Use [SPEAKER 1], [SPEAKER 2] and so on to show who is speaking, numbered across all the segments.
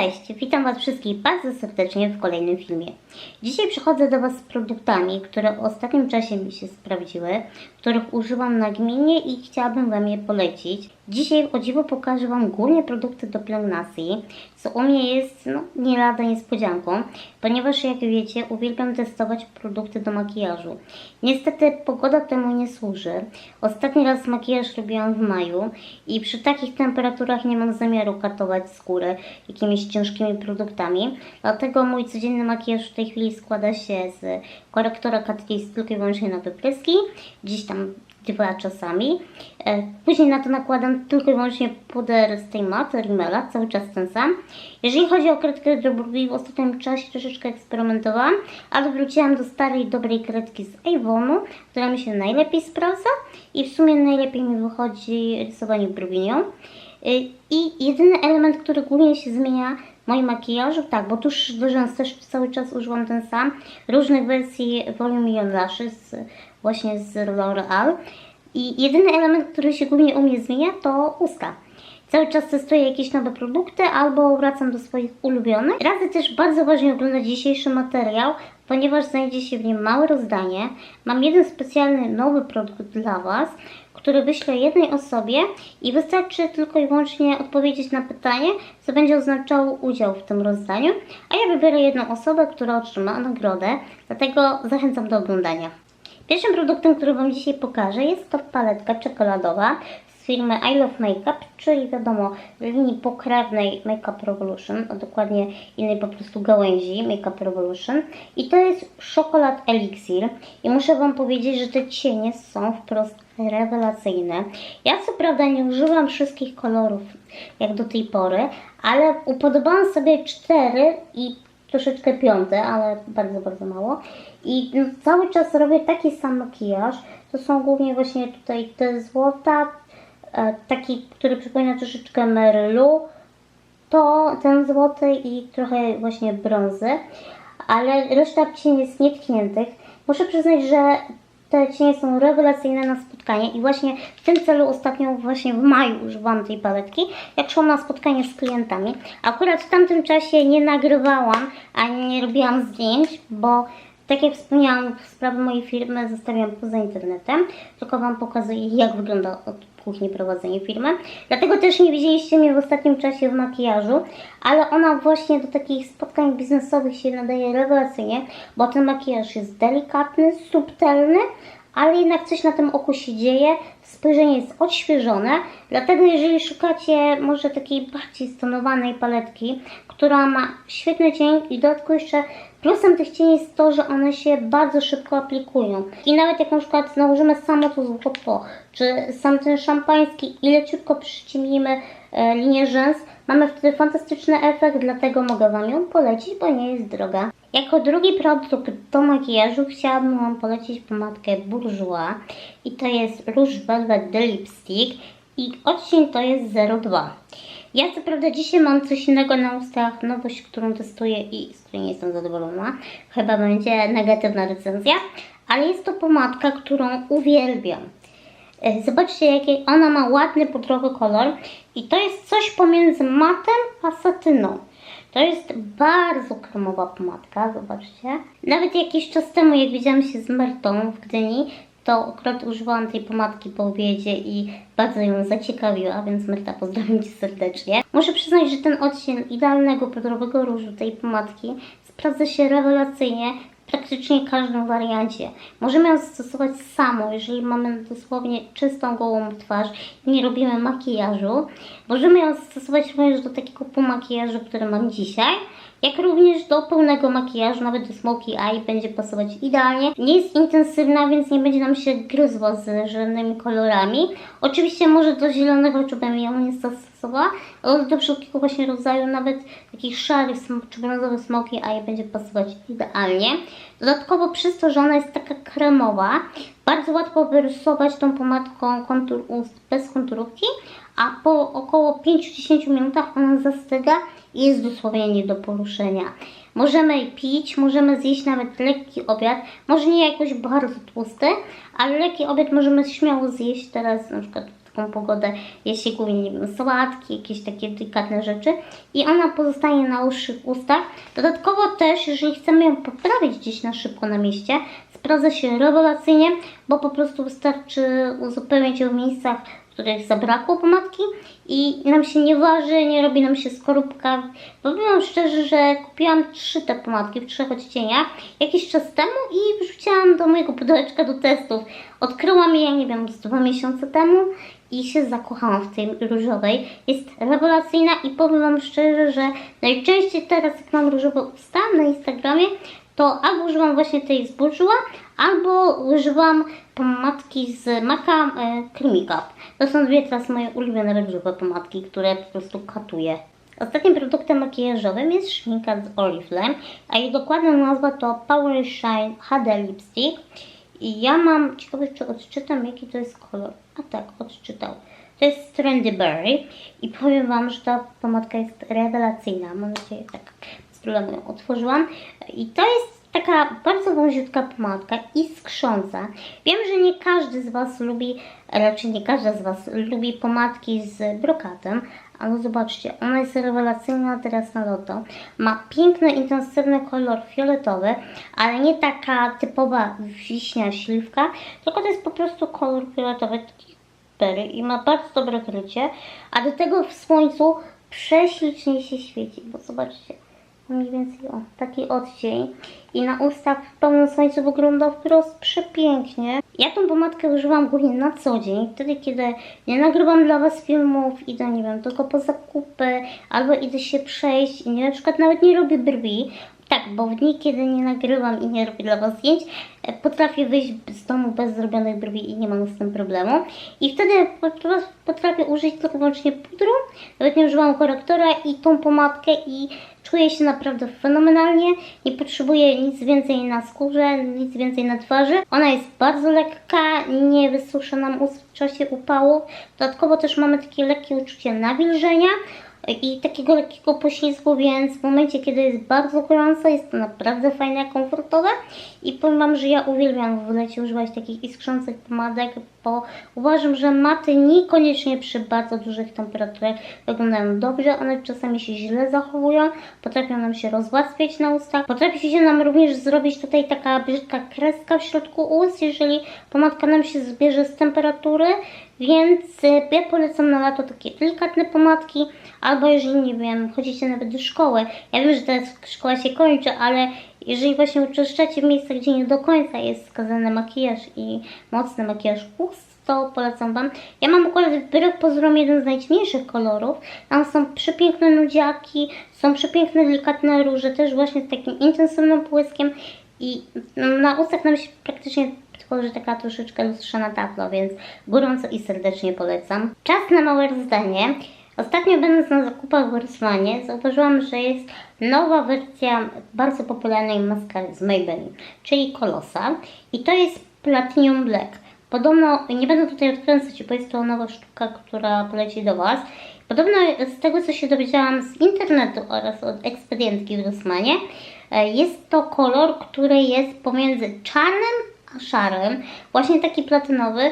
[SPEAKER 1] Cześć, witam Was wszystkich bardzo serdecznie w kolejnym filmie. Dzisiaj przychodzę do Was z produktami, które w ostatnim czasie mi się sprawdziły, których używam nagminnie i chciałabym Wam je polecić. Dzisiaj o dziwo pokażę Wam głównie produkty do pielęgnacji, co u mnie jest no, nie lada niespodzianką, ponieważ jak wiecie uwielbiam testować produkty do makijażu. Niestety pogoda temu nie służy. Ostatni raz makijaż robiłam w maju i przy takich temperaturach nie mam zamiaru katować skóry jakimiś ciężkimi produktami. Dlatego mój codzienny makijaż w tej chwili składa się z korektora Kiss tylko i wyłącznie na wypryski, gdzieś tam dwa czasami. E, Później na to nakładam tylko i wyłącznie puder z tej maty, Rimmela, cały czas ten sam. Jeżeli chodzi o kredkę do brwi, w ostatnim czasie troszeczkę eksperymentowałam, ale wróciłam do starej, dobrej kredki z Avonu, która mi się najlepiej sprawdza i w sumie najlepiej mi wychodzi rysowanie brwi nią. Y, I jedyny element, który głównie się zmienia moim makijażu, tak, bo tuż do rzęs też cały czas używam ten sam, różnych wersji Volume Beyond Lashes, właśnie z L'Oreal. I jedyny element, który się głównie u mnie zmienia, to usta. Cały czas testuję jakieś nowe produkty albo wracam do swoich ulubionych. Radzę też bardzo uważnie oglądać dzisiejszy materiał, ponieważ znajdzie się w nim małe rozdanie. Mam jeden specjalny nowy produkt dla Was, który wyślę jednej osobie i wystarczy tylko i wyłącznie odpowiedzieć na pytanie, co będzie oznaczało udział w tym rozdaniu, a ja wybiorę jedną osobę, która otrzyma nagrodę, dlatego zachęcam do oglądania. Pierwszym produktem, który Wam dzisiaj pokażę jest to paletka czekoladowa firmy I Love Makeup, czyli wiadomo linii pokrewnej Makeup Revolution, a dokładnie innej po prostu gałęzi Makeup Revolution. I to jest szokolad Elixir i muszę Wam powiedzieć, że te cienie są wprost rewelacyjne. Ja co prawda nie używam wszystkich kolorów jak do tej pory, ale upodobałam sobie cztery i troszeczkę piąte, ale bardzo, bardzo mało. I cały czas robię taki sam makijaż. To są głównie właśnie tutaj te złota, taki, który przypomina troszeczkę Merylu. To ten złoty i trochę właśnie brązy, ale reszta cieni jest nietkniętych. Muszę przyznać, że te cienie są rewelacyjne na spotkanie i właśnie w tym celu ostatnio właśnie w maju używałam tej paletki, jak szłam na spotkanie z klientami. Akurat w tamtym czasie nie nagrywałam, ani nie robiłam zdjęć, bo tak jak wspomniałam, sprawę mojej firmy zostawiam poza internetem, tylko Wam pokazuję jak wygląda od kuchni prowadzenie firmy. Dlatego też nie widzieliście mnie w ostatnim czasie w makijażu, ale ona właśnie do takich spotkań biznesowych się nadaje rewelacyjnie, bo ten makijaż jest delikatny, subtelny, ale jednak coś na tym oku się dzieje, spojrzenie jest odświeżone, dlatego jeżeli szukacie może takiej bardziej stonowanej paletki, która ma świetny cień i dodatkowo jeszcze plusem tych cieni jest to, że one się bardzo szybko aplikują. I nawet jak na przykład nałożymy samo to złoto, czy sam ten szampański i leciutko przyciemnimy e, linię rzęs, mamy wtedy fantastyczny efekt, dlatego mogę Wam ją polecić, bo nie jest droga. Jako drugi produkt do makijażu chciałabym Wam polecić pomadkę Bourjois i to jest Rouge Velvet The Lipstick i odcień to jest 02. Ja co prawda dzisiaj mam coś innego na ustach, nowość, którą testuję i z której nie jestem zadowolona. Chyba będzie negatywna recenzja, ale jest to pomadka, którą uwielbiam. E, Zobaczcie, jaki ona ma ładny, pudrowy kolor i to jest coś pomiędzy matem a satyną. To jest bardzo kremowa pomadka, zobaczcie. Nawet jakiś czas temu, jak widziałam się z Mertą w Gdyni, to akurat używałam tej pomadki po obiedzie i bardzo ją zaciekawiła, więc Merta pozdrawiam Cię serdecznie. Muszę przyznać, że ten odcień idealnego pudrowego różu tej pomadki sprawdza się rewelacyjnie praktycznie każdym wariancie. Możemy ją stosować samo, jeżeli mamy dosłownie czystą, gołą twarz i nie robimy makijażu. Możemy ją stosować również do takiego półmakijażu, który mam dzisiaj jak również do pełnego makijażu, nawet do smoky eye będzie pasować idealnie. Nie jest intensywna, więc nie będzie nam się gryzła z żadnymi kolorami. Oczywiście może do zielonych oczu bym ją nie zastosowała, ale do wszelkiego właśnie rodzaju, nawet takich szarych czy brązowych smoky eye będzie pasować idealnie. Dodatkowo przez to, że ona jest taka kremowa, bardzo łatwo wyrysować tą pomadką kontur ust bez konturówki, a po około 5-10 minutach ona zastyga jest dosłownie nie do poruszenia. Możemy pić, możemy zjeść nawet lekki obiad, może nie jakoś bardzo tłusty, ale lekki obiad możemy śmiało zjeść teraz na przykład taką taką pogodę jeść się głównie nie wiem, sałatki, jakieś takie delikatne rzeczy i ona pozostaje na uszych ustach. Dodatkowo też, jeżeli chcemy ją poprawić gdzieś na szybko na mieście, sprawdza się rewelacyjnie, bo po prostu wystarczy uzupełnić ją w miejscach, w których zabrakło pomadki i nam się nie waży, nie robi nam się skorupka. Powiem szczerze, że kupiłam trzy te pomadki w trzech odcieniach jakiś czas temu i wrzuciłam do mojego pudełeczka do testów. Odkryłam je, nie wiem, z dwa miesiące temu i się zakochałam w tej różowej. Jest rewelacyjna i powiem Wam szczerze, że najczęściej teraz jak mam różowe usta na Instagramie, to albo używam właśnie tej z Bourjois, albo używam pomadki z Maca e, Cup. To są dwie teraz moje ulubione różowe pomadki, które po prostu katuję. Ostatnim produktem makijażowym jest szminka z Oriflame, a jej dokładna nazwa to Power Shine HD Lipstick. I ja mam, ciekawe czy odczytam jaki to jest kolor. A tak, odczytał. To jest Trendy Berry i powiem Wam, że ta pomadka jest rewelacyjna. Mam nadzieję, tak ją otworzyłam. I to jest taka bardzo wąziutka pomadka i skrząca. Wiem, że nie każdy z Was lubi, raczej nie każda z Was lubi pomadki z brokatem, ale zobaczcie, ona jest rewelacyjna teraz na loto. Ma piękny, intensywny kolor fioletowy, ale nie taka typowa wiśnia, śliwka, tylko to jest po prostu kolor fioletowy, taki berry i ma bardzo dobre krycie, a do tego w słońcu prześlicznie się świeci, bo zobaczcie, mniej więcej o, taki odcień i na ustach w pełnym słońcu wygląda wprost przepięknie. Ja tą pomadkę używam głównie na co dzień, wtedy kiedy nie nagrywam dla Was filmów, idę, nie wiem, tylko po zakupy, albo idę się przejść i nie, na przykład nawet nie robię brwi, tak, bo w dni, kiedy nie nagrywam i nie robię dla Was zdjęć, e, potrafię wyjść z domu bez zrobionych brwi i nie mam z tym problemu. I wtedy potrafię użyć tylko wyłącznie pudru, nawet nie używam korektora i tą pomadkę i czuję się naprawdę fenomenalnie. Nie potrzebuję nic więcej na skórze, nic więcej na twarzy. Ona jest bardzo lekka, nie wysusza nam ust w czasie upału. Dodatkowo też mamy takie lekkie uczucie nawilżenia i takiego lekkiego poślizgu, więc w momencie, kiedy jest bardzo gorąco, jest to naprawdę fajne, komfortowe. I powiem Wam, że ja uwielbiam w lecie używać takich iskrzących pomadek, bo uważam, że maty niekoniecznie przy bardzo dużych temperaturach wyglądają dobrze, one czasami się źle zachowują, potrafią nam się rozłatwiać na ustach, potrafi się nam również zrobić tutaj taka brzydka kreska w środku ust, jeżeli pomadka nam się zbierze z temperatury, więc y, ja polecam na lato takie delikatne pomadki, albo jeżeli, nie wiem, chodzicie nawet do szkoły. Ja wiem, że teraz szkoła się kończy, ale jeżeli właśnie uczęszczacie w miejscach, gdzie nie do końca jest skazany makijaż i mocny makijaż ust, to polecam Wam. Ja mam akurat wbrew pozorom jeden z najciemniejszych kolorów. Tam są przepiękne nudziaki, są przepiękne, delikatne róże, też właśnie z takim intensywnym błyskiem i na ustach nam się praktycznie tworzy taka troszeczkę lustrzana tafla, więc gorąco i serdecznie polecam. Czas na małe rozdanie. Ostatnio będąc na zakupach w Rossmanie zauważyłam, że jest nowa wersja bardzo popularnej maskary z Maybelline, czyli Kolosa i to jest Platinum Black. Podobno, nie będę tutaj odkręcać, bo jest to nowa sztuka, która poleci do Was. Podobno z tego, co się dowiedziałam z internetu oraz od ekspedientki w Rossmanie, e, jest to kolor, który jest pomiędzy czarnym szarym, właśnie taki platynowy,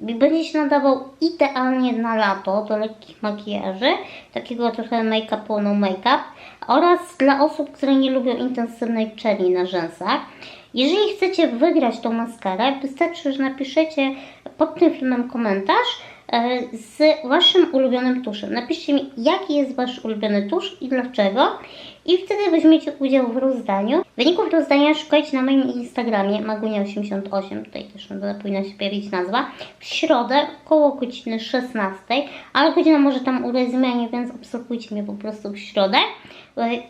[SPEAKER 1] będzie się nadawał idealnie na lato do lekkich makijaży, takiego trochę make-upu, no make-up oraz dla osób, które nie lubią intensywnej czerni na rzęsach. Jeżeli chcecie wygrać tą maskarę, wystarczy, że napiszecie pod tym filmem komentarz e, z Waszym ulubionym tuszem. Napiszcie mi, jaki jest Wasz ulubiony tusz i dlaczego. I wtedy weźmiecie udział w rozdaniu. Wyników rozdania szukajcie na moim Instagramie magunia88, tutaj też powinna się pojawić nazwa, w środę około godziny 16, ale godzina może tam ulec zmianie, więc obserwujcie mnie po prostu w środę.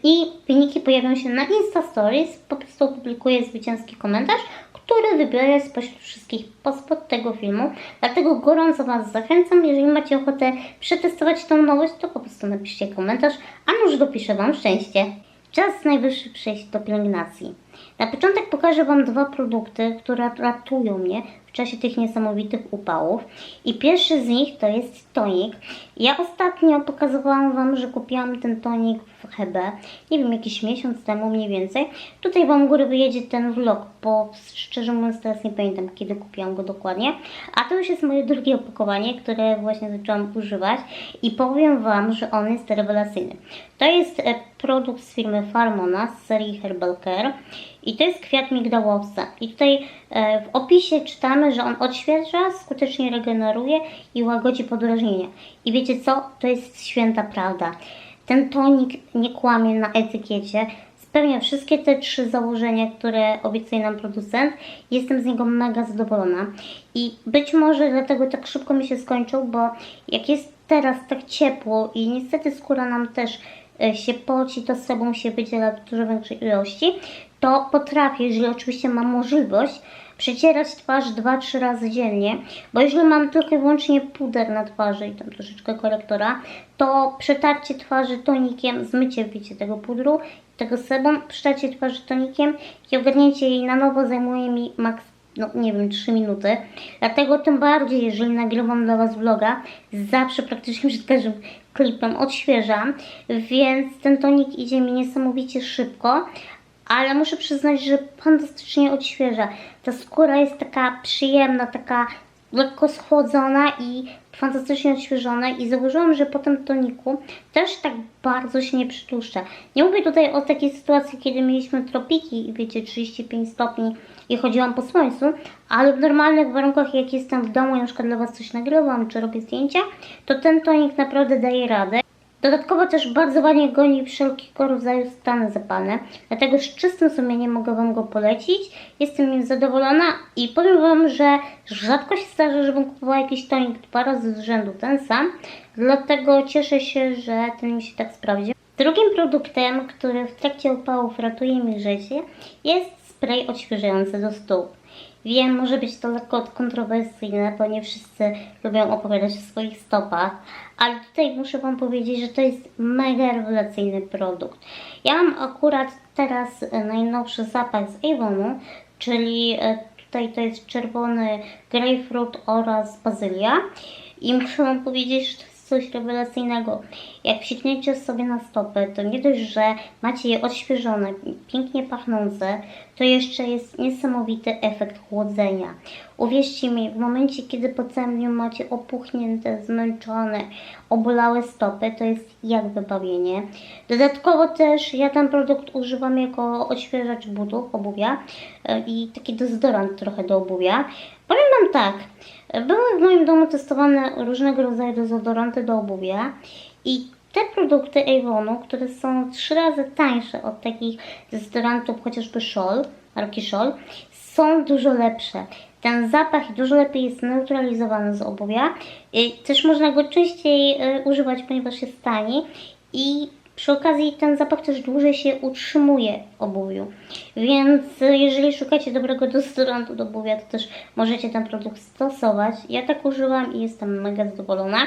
[SPEAKER 1] I wyniki pojawią się na Insta Stories, po prostu opublikuję zwycięski komentarz, który wybiorę spośród wszystkich pospod tego filmu. Dlatego gorąco Was zachęcam, jeżeli macie ochotę przetestować tą nowość, to po prostu napiszcie komentarz, a może dopiszę Wam szczęście. Czas najwyższy przejść do pielęgnacji. Na początek pokażę Wam dwa produkty, które ratują mnie czasie tych niesamowitych upałów. I pierwszy z nich to jest tonik. Ja ostatnio pokazywałam Wam, że kupiłam ten tonik w Hebę, nie wiem, jakiś miesiąc temu mniej więcej. Tutaj Wam góry wyjedzie ten vlog, bo szczerze mówiąc teraz nie pamiętam, kiedy kupiłam go dokładnie. A to już jest moje drugie opakowanie, które właśnie zaczęłam używać i powiem Wam, że on jest rewelacyjny. To jest e, produkt z firmy Farmona z serii Herbal Care i to jest kwiat migdałowca. I tutaj e, w opisie czytamy, że on odświeża, skutecznie regeneruje i łagodzi podrażnienia. I wiecie co? To jest święta prawda. Ten tonik nie kłamie na etykiecie. Spełnia wszystkie te trzy założenia, które obiecuje nam producent. Jestem z niego mega zadowolona. I być może dlatego tak szybko mi się skończył, bo jak jest teraz tak ciepło i niestety skóra nam też e, się poci, to z sobą się wydziela w dużo większej ilości, to potrafię, jeżeli oczywiście mam możliwość, przecierać twarz 2-3 razy dziennie, bo jeżeli mam tylko i wyłącznie puder na twarzy i tam troszeczkę korektora, to przetarcie twarzy tonikiem, zmycie wiecie tego pudru, tego sebum, przetarcie twarzy tonikiem i ogarnięcie jej na nowo zajmuje mi maks no nie wiem, 3 minuty. Dlatego tym bardziej, jeżeli nagrywam dla Was vloga, zawsze praktycznie przed każdym klipem odświeżam, więc ten tonik idzie mi niesamowicie szybko, ale muszę przyznać, że fantastycznie odświeża. Ta skóra jest taka przyjemna, taka lekko schłodzona i fantastycznie odświeżona i zauważyłam, że po tym toniku też tak bardzo się nie przytłuszcza. Nie mówię tutaj o takiej sytuacji, kiedy mieliśmy tropiki wiecie, 35 stopni i chodziłam po słońcu, ale w normalnych warunkach, jak jestem w domu na przykład dla Was coś nagrywam, czy robię zdjęcia, to ten tonik naprawdę daje radę. Dodatkowo też bardzo ładnie goni wszelkiego rodzaju stany zapalne, dlatego z czystym sumieniem mogę Wam go polecić. Jestem nim zadowolona i powiem Wam, że rzadko się zdarza, żebym kupowała jakiś tonik dwa razy z rzędu ten sam, dlatego cieszę się, że ten mi się tak sprawdzi. Drugim produktem, który w trakcie upałów ratuje mi życie, jest spray odświeżający do stóp. Wiem, może być to lekko kontrowersyjne, bo nie wszyscy lubią opowiadać o swoich stopach, ale tutaj muszę Wam powiedzieć, że to jest mega rewelacyjny produkt. Ja mam akurat teraz e, najnowszy zapach z Avonu, czyli e, tutaj to jest czerwony grapefruit oraz bazylia i muszę Wam powiedzieć, że to jest coś rewelacyjnego. Jak psikniecie sobie na stopy, to nie dość, że macie je odświeżone, pięknie pachnące, to jeszcze jest niesamowity efekt chłodzenia. Uwierzcie mi, w momencie, kiedy po całym dniu macie opuchnięte, zmęczone, obolałe stopy, to jest jak wybawienie. Dodatkowo też ja ten produkt używam jako odświeżacz butów, obuwia e, i taki dezodorant trochę do obuwia. Powiem Wam tak, były w moim domu testowane różnego rodzaju dezodoranty do obuwia i te produkty Avonu, które są trzy razy tańsze od takich dezodorantów chociażby Scholl, marki Scholl, są dużo lepsze. Ten zapach dużo lepiej jest neutralizowany z obuwia. I też można go częściej y, używać, ponieważ jest tani i przy okazji ten zapach też dłużej się utrzymuje w obuwiu. Więc y, jeżeli szukacie dobrego dezodorantu do obuwia, to też możecie ten produkt stosować. Ja tak używam i jestem mega zadowolona.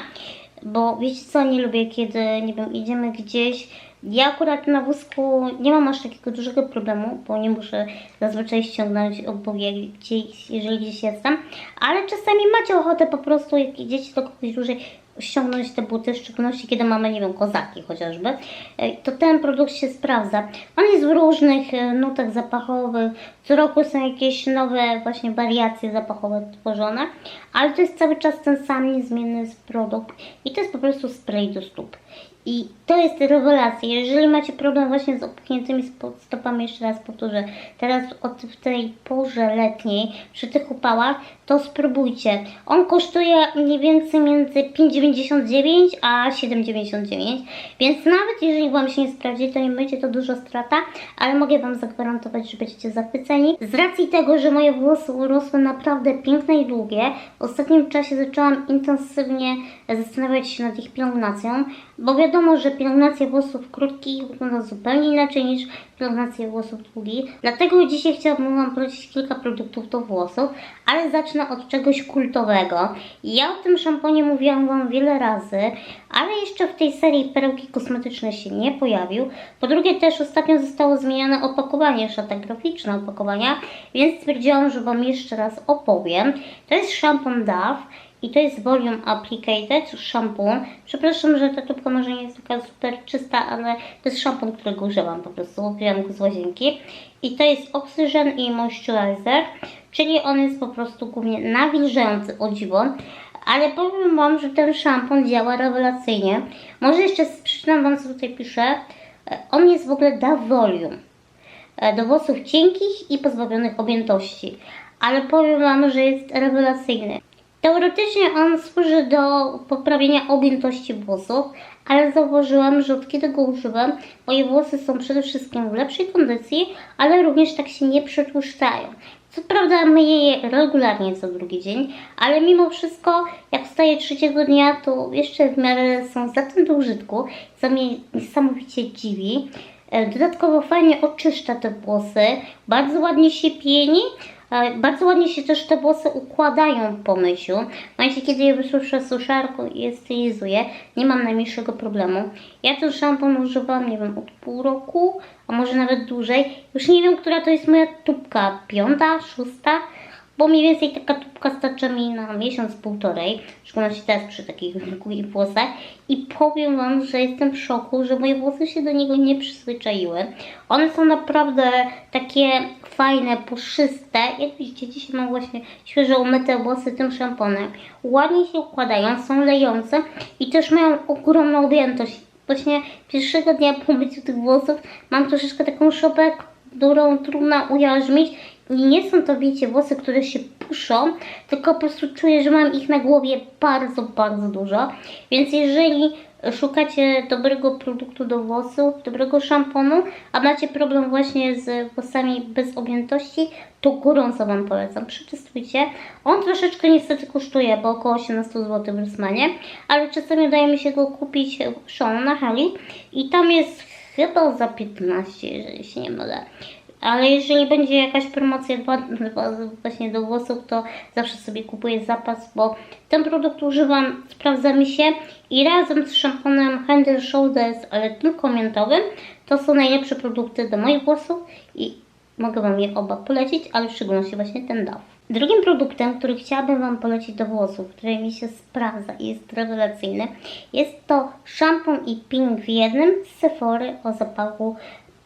[SPEAKER 1] Bo wiecie co, nie lubię, kiedy, nie wiem, idziemy gdzieś. Ja akurat na wózku nie mam aż takiego dużego problemu, bo nie muszę zazwyczaj ściągnąć obuwie gdzieś, jeżeli gdzieś jestem. Ale czasami macie ochotę po prostu, jak idziecie do kogoś dłużej, ściągnąć te buty, w szczególności kiedy mamy, nie wiem, kozaki chociażby, e, to ten produkt się sprawdza. On jest w różnych e, nutach zapachowych, co roku są jakieś nowe właśnie wariacje zapachowe tworzone, ale to jest cały czas ten sam niezmienny produkt i to jest po prostu spray do stóp. I to jest rewelacja. Jeżeli macie problem właśnie z opuchniętymi stopami, jeszcze raz powtórzę, teraz od, w tej porze letniej, przy tych upałach, to spróbujcie. On kosztuje mniej więcej między 5,99 a 7,99, więc nawet jeżeli Wam się nie sprawdzi, to nie będzie to dużo strata, ale mogę Wam zagwarantować, że będziecie zachwyceni. Z racji tego, że moje włosy urosły naprawdę piękne i długie, w ostatnim czasie zaczęłam intensywnie zastanawiać się nad ich pielęgnacją, bo wiadomo, że pielęgnacja włosów krótkich wygląda zupełnie inaczej niż pielęgnacja włosów długich. Dlatego dzisiaj chciałabym Wam polecić kilka produktów do włosów, ale zacznę od czegoś kultowego. Ja o tym szamponie mówiłam Wam wiele razy, ale jeszcze w tej serii perełki kosmetyczne się nie pojawił. Po drugie też ostatnio zostało zmienione opakowanie, szata graficzna opakowania, więc stwierdziłam, że Wam jeszcze raz opowiem. To jest szampon Dove I to jest Volume Applicated Shampoo. Przepraszam, że ta tubka może nie jest taka super czysta, ale to jest szampon, którego używam po prostu. Wziąłem go z łazienki. I to jest Oxygen i Moisturizer, czyli on jest po prostu głównie nawilżający, o dziwo. Ale powiem Wam, że ten szampon działa rewelacyjnie. Może jeszcze przeczytam Wam, co tutaj pisze. E, On jest w ogóle da volume do włosów cienkich i pozbawionych objętości. Ale powiem Wam, że jest rewelacyjny. Teoretycznie on służy do poprawienia objętości włosów, ale zauważyłam, że od kiedy go używam, moje włosy są przede wszystkim w lepszej kondycji, ale również tak się nie przetłuszczają. Co prawda myję je regularnie co drugi dzień, ale mimo wszystko, jak wstaję trzeciego dnia, to jeszcze w miarę są zatem do użytku, co mnie niesamowicie dziwi. E, Dodatkowo fajnie oczyszcza te włosy, bardzo ładnie się pieni, bardzo ładnie się też te włosy układają po myciu. W momencie, kiedy je wysuszę suszarką i je stylizuję, nie mam najmniejszego problemu. Ja ten szampon używam, nie wiem, od pół roku, a może nawet dłużej. Już nie wiem, która to jest moja tubka, piąta, szósta, bo mniej więcej taka tubka starcza mi na miesiąc, półtorej, w szczególności teraz przy takich długich włosach i powiem Wam, że jestem w szoku, że moje włosy się do niego nie przyzwyczaiły. One są naprawdę takie fajne, puszyste. Jak widzicie, dzisiaj mam właśnie świeżo umyte włosy tym szamponem. Ładnie się układają, są lejące i też mają ogromną objętość. Właśnie pierwszego dnia po myciu tych włosów mam troszeczkę taką szopę, którą trudno ujarzmić. I nie są to, wiecie, włosy, które się puszą, tylko po prostu czuję, że mam ich na głowie bardzo, bardzo dużo. Więc jeżeli szukacie dobrego produktu do włosów, dobrego szamponu, a macie problem właśnie z włosami bez objętości, to gorąco Wam polecam. Przetestujcie. On troszeczkę niestety kosztuje, bo około 18 zł w Rossmanie, ale czasami udaje mi się go kupić w na Hali i tam jest chyba za 15, jeżeli się nie mylę. Ale jeżeli będzie jakaś promocja właśnie do włosów, to zawsze sobie kupuję zapas, bo ten produkt używam, sprawdza mi się i razem z szamponem Head and Shoulders, ale tylko miętowym, to są najlepsze produkty do moich włosów i mogę Wam je oba polecić, ale w szczególności właśnie ten Dove. Drugim produktem, który chciałabym Wam polecić do włosów, który mi się sprawdza i jest rewelacyjny, jest to szampon i peeling w jednym z Sephory o zapachu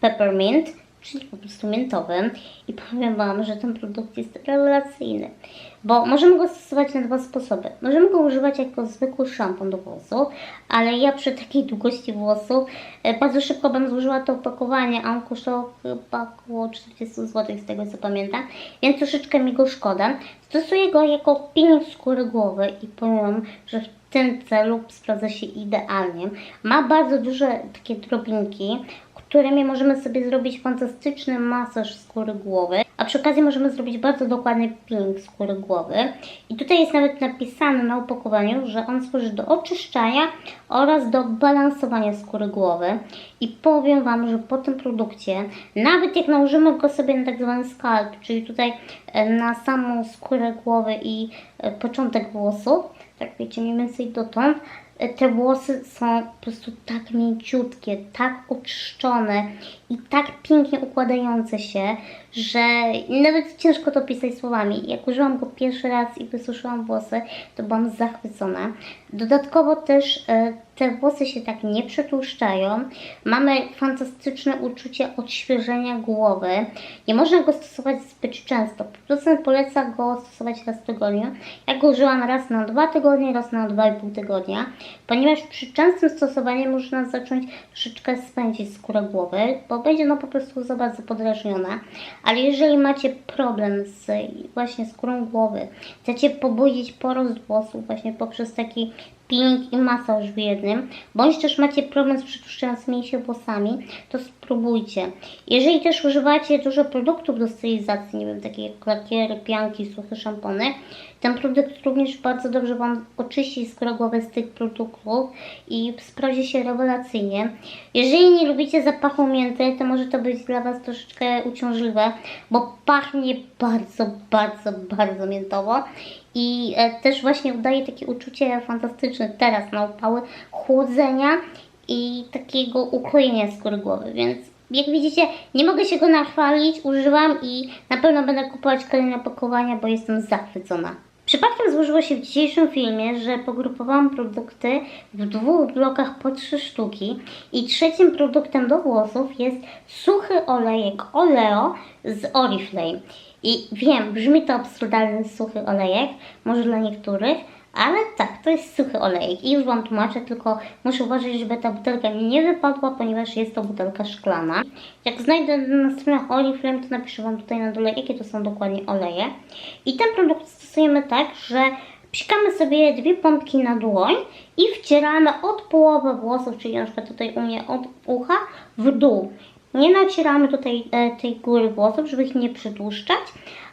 [SPEAKER 1] peppermint czyli po prostu miętowym i powiem Wam, że ten produkt jest rewelacyjny, bo możemy go stosować na dwa sposoby. Możemy go używać jako zwykły szampon do włosów, ale ja przy takiej długości włosów e, bardzo szybko bym zużyła to opakowanie, a on kosztował chyba około 40 zł z tego co pamiętam, więc troszeczkę mi go szkoda. Stosuję go jako peeling skóry głowy i powiem, że w tym celu sprawdza się idealnie. Ma bardzo duże takie drobinki, którymi możemy sobie zrobić fantastyczny masaż skóry głowy, a przy okazji możemy zrobić bardzo dokładny peeling skóry głowy. I tutaj jest nawet napisane na opakowaniu, że on służy do oczyszczania oraz do balansowania skóry głowy. I powiem Wam, że po tym produkcie, nawet jak nałożymy go sobie na tak zwany scalp, czyli tutaj e, na samą skórę głowy i e, początek włosów, tak wiecie, mniej więcej dotąd, e, te włosy są po prostu tak mięciutkie, tak oczyszczone i tak pięknie układające się, że nawet ciężko to pisać słowami. Jak użyłam go pierwszy raz i wysuszyłam włosy, to byłam zachwycona. Dodatkowo też e, te włosy się tak nie przetłuszczają. Mamy fantastyczne uczucie odświeżenia głowy. Nie można go stosować zbyt często. Producent poleca go stosować raz w tygodniu. Ja go użyłam raz na dwa tygodnie, raz na dwa i pół tygodnia, ponieważ przy częstym stosowaniu można zacząć troszeczkę spędzić skórę głowy, bo będzie ona po prostu za bardzo podrażniona. Ale jeżeli macie problem z właśnie skórą głowy, chcecie pobudzić porost włosów właśnie poprzez taki peeling i masaż w jednym, bądź też macie problem z przetłuszczającymi się włosami, to spróbujcie. Jeżeli też używacie dużo produktów do stylizacji, nie wiem, takie jak lakiery, pianki, suche szampony, ten produkt również bardzo dobrze Wam oczyści skórę głowy z tych produktów i sprawdzi się rewelacyjnie. Jeżeli nie lubicie zapachu mięty, to może to być dla Was troszeczkę uciążliwe, bo pachnie bardzo, bardzo, bardzo miętowo i e, też właśnie udaje takie uczucie fantastyczne teraz na upały chłodzenia i takiego ukojenia skóry głowy, więc jak widzicie, nie mogę się go nachwalić, używam i na pewno będę kupować kolejne opakowania, bo jestem zachwycona. Przypadkiem złożyło się w dzisiejszym filmie, że pogrupowałam produkty w dwóch blokach po trzy sztuki i trzecim produktem do włosów jest suchy olejek Oleo z Oriflame. I wiem, brzmi to absurdalny suchy olejek, może dla niektórych, ale tak, to jest suchy olejek i już Wam tłumaczę, tylko muszę uważać, żeby ta butelka mi nie wypadła, ponieważ jest to butelka szklana. Jak znajdę na stronach Oriflame, to napiszę Wam tutaj na dole, jakie to są dokładnie oleje. I ten produkt stosujemy tak, że psikamy sobie dwie pompki na dłoń i wcieramy od połowy włosów, czyli na przykład tutaj u mnie od ucha, w dół. Nie nacieramy tutaj e, tej góry włosów, żeby ich nie przytłuszczać,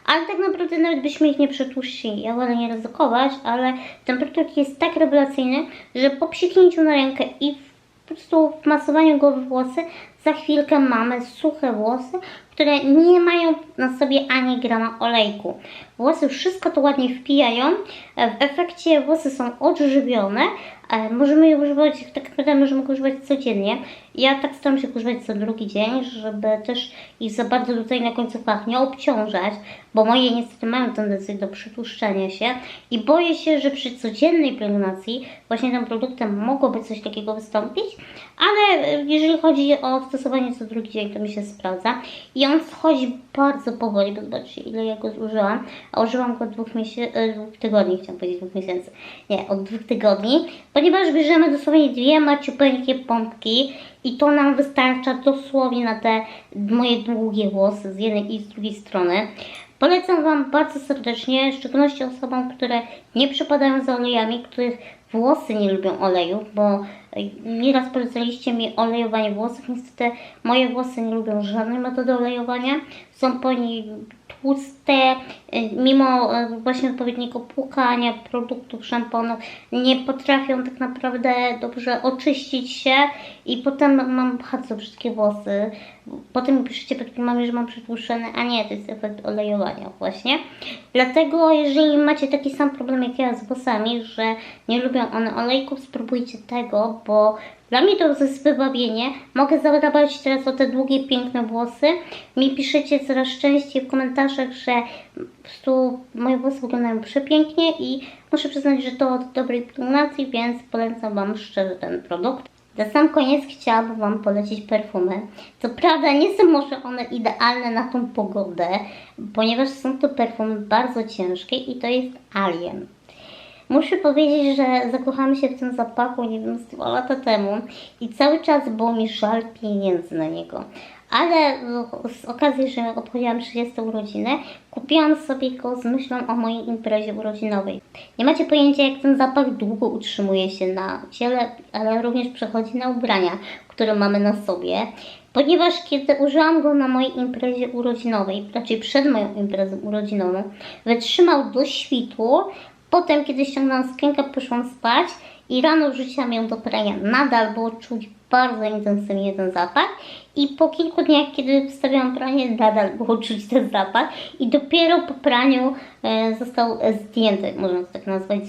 [SPEAKER 1] ale tak naprawdę nawet byśmy ich nie przytłuszczyli. Ja wolę nie ryzykować, ale produkt jest tak rewelacyjny, że po psiknięciu na rękę i po prostu w masowaniu głowy włosy za chwilkę mamy suche włosy, które nie mają na sobie ani grama olejku. Włosy wszystko to ładnie wpijają, e, w efekcie włosy są odżywione, możemy je używać, tak naprawdę możemy go używać codziennie. Ja tak staram się używać co drugi dzień, żeby też ich za bardzo tutaj na końcówkach nie obciążać, bo moje niestety mają tendencję do przytłuszczania się i boję się, że przy codziennej pielęgnacji właśnie tym produktem mogłoby coś takiego wystąpić, ale e, jeżeli chodzi o stosowanie co drugi dzień, to mi się sprawdza i on schodzi bardzo powoli, bo zobaczcie ile ja go zużyłam, a użyłam go od dwóch, miesię- e, dwóch tygodni, chciałam powiedzieć dwóch miesięcy, nie, od dwóch tygodni, ponieważ bierzemy dosłownie dwie maciupeńkie pompki i to nam wystarcza dosłownie na te moje długie włosy z jednej i z drugiej strony. Polecam Wam bardzo serdecznie, w szczególności osobom, które nie przepadają za olejami, których włosy nie lubią oleju, bo nieraz polecaliście mi olejowanie włosów. Niestety moje włosy nie lubią żadnej metody olejowania. Są po niej tłuste, y, mimo y, właśnie odpowiedniego płukania produktów, szamponów, nie potrafią tak naprawdę dobrze oczyścić się i potem mam bardzo brzydkie włosy. Potem mi piszecie pod filmami, że mam przetłuszczone, a nie, to jest efekt olejowania właśnie. Dlatego jeżeli macie taki sam problem jak ja z włosami, że nie lubią one olejków, spróbujcie tego, bo dla mnie to jest wybawienie. Mogę zadbać teraz o te długie, piękne włosy. Mi piszecie coraz częściej w komentarzach, że po prostu moje włosy wyglądają przepięknie i muszę przyznać, że to od dobrej pielęgnacji, więc polecam Wam szczerze ten produkt. Na sam koniec chciałabym Wam polecić perfumy. Co prawda nie są może one idealne na tą pogodę, ponieważ są to perfumy bardzo ciężkie i to jest Alien. Muszę powiedzieć, że zakochałam się w tym zapachu, nie wiem, z dwa lata temu i cały czas było mi żal pieniędzy na niego. Ale no, z okazji, że obchodziłam 30 urodziny, kupiłam sobie go z myślą o mojej imprezie urodzinowej. Nie macie pojęcia, jak ten zapach długo utrzymuje się na ciele, ale również przechodzi na ubrania, które mamy na sobie. Ponieważ kiedy użyłam go na mojej imprezie urodzinowej, raczej przed moją imprezą urodzinową, wytrzymał do świtu, Potem, kiedy ściągnęłam sukienkę, poszłam spać i rano wrzuciłam ją do prania. Nadal było czuć bardzo intensywnie ten zapach i po kilku dniach, kiedy wstawiałam pranie, nadal było czuć ten zapach i dopiero po praniu e, został zdjęty, można to tak nazwać,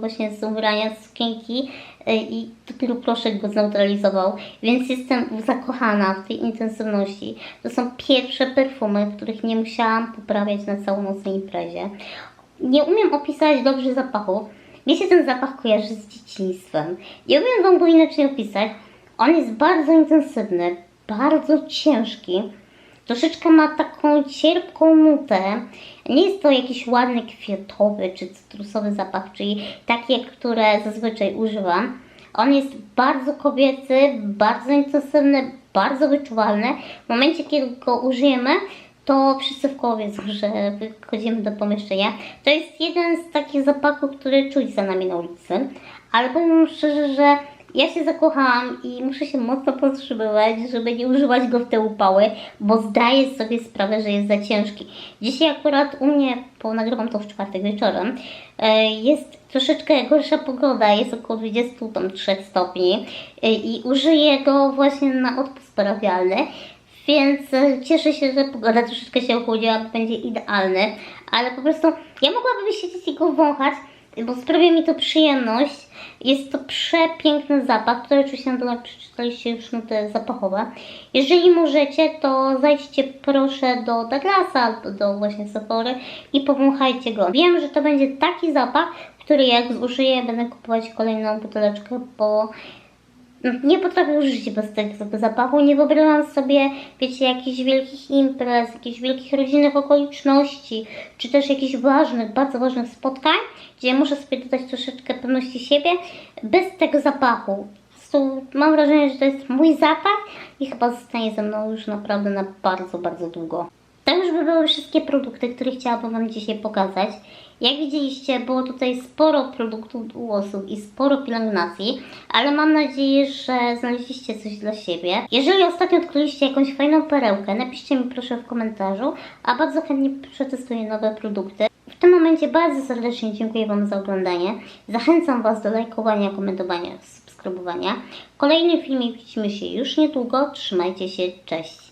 [SPEAKER 1] właśnie z ubrania z sukienki e, i dopiero proszek go zneutralizował, więc jestem zakochana w tej intensywności. To są pierwsze perfumy, których nie musiałam poprawiać na całą nocnej imprezie nie umiem opisać dobrze zapachu. Mnie się ten zapach kojarzy z dzieciństwem. Nie umiem Wam go inaczej opisać. On jest bardzo intensywny, bardzo ciężki. Troszeczkę ma taką cierpką nutę. Nie jest to jakiś ładny kwiatowy czy cytrusowy zapach, czyli takie, które zazwyczaj używam. On jest bardzo kobiecy, bardzo intensywny, bardzo wyczuwalny. W momencie, kiedy go użyjemy, to wiedzą, że wychodzimy do pomieszczenia. To jest jeden z takich zapachów, który czuć za nami na ulicy. Ale powiem szczerze, że ja się zakochałam i muszę się mocno powstrzymywać, żeby nie używać go w te upały, bo zdaję sobie sprawę, że jest za ciężki. Dzisiaj akurat u mnie, bo nagrywam to w czwartek wieczorem, e, jest troszeczkę gorsza pogoda, jest około 23 stopni e, i użyję go właśnie na odpust parafialny więc e, cieszę się, że pogoda troszeczkę się ochłodziła, bo będzie idealny, ale po prostu ja mogłabym siedzieć i go wąchać bo sprawia mi to przyjemność. Jest to przepiękny zapach, który oczywiście na dole przeczytaliście już nuty zapachowe. Jeżeli możecie, to zajdźcie proszę do Douglasa albo do właśnie Sephory i powąchajcie go. Wiem, że to będzie taki zapach, który jak zużyję, będę kupować kolejną buteleczkę, bo nie potrafię żyć bez tego zapachu. Nie wyobrażam sobie, wiecie, jakichś wielkich imprez, jakichś wielkich rodzinnych okoliczności, czy też jakichś ważnych, bardzo ważnych spotkań, gdzie muszę sobie dodać troszeczkę pewności siebie bez tego zapachu. Mam wrażenie, że to jest mój zapach i chyba zostanie ze mną już naprawdę na bardzo, bardzo długo. To już by były wszystkie produkty, które chciałabym Wam dzisiaj pokazać. Jak widzieliście, było tutaj sporo produktów u osób i sporo pielęgnacji, ale mam nadzieję, że znaleźliście coś dla siebie. Jeżeli ostatnio odkryliście jakąś fajną perełkę, napiszcie mi proszę w komentarzu, a bardzo chętnie przetestuję nowe produkty. W tym momencie bardzo serdecznie dziękuję Wam za oglądanie. Zachęcam Was do lajkowania, komentowania, subskrybowania. Kolejny filmik widzimy się już niedługo. Trzymajcie się, cześć!